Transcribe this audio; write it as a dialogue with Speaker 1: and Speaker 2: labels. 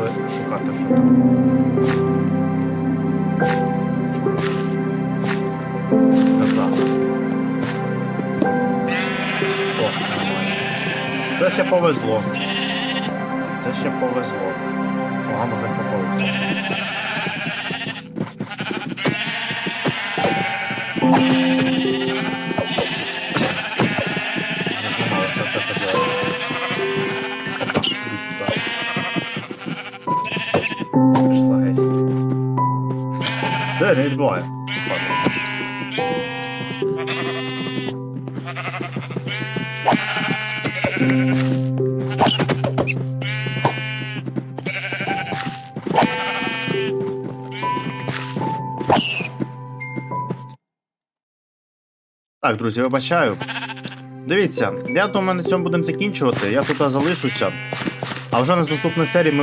Speaker 1: Поїхали шукати, що там. Це ще повезло. Це ще повезло. Ага, можна й поповити. Не Де, не відбуває. Так, друзі, вибачаю. Дивіться, я думаю, на цьому будемо закінчувати. Я тут залишуся. А вже на наступній серії ми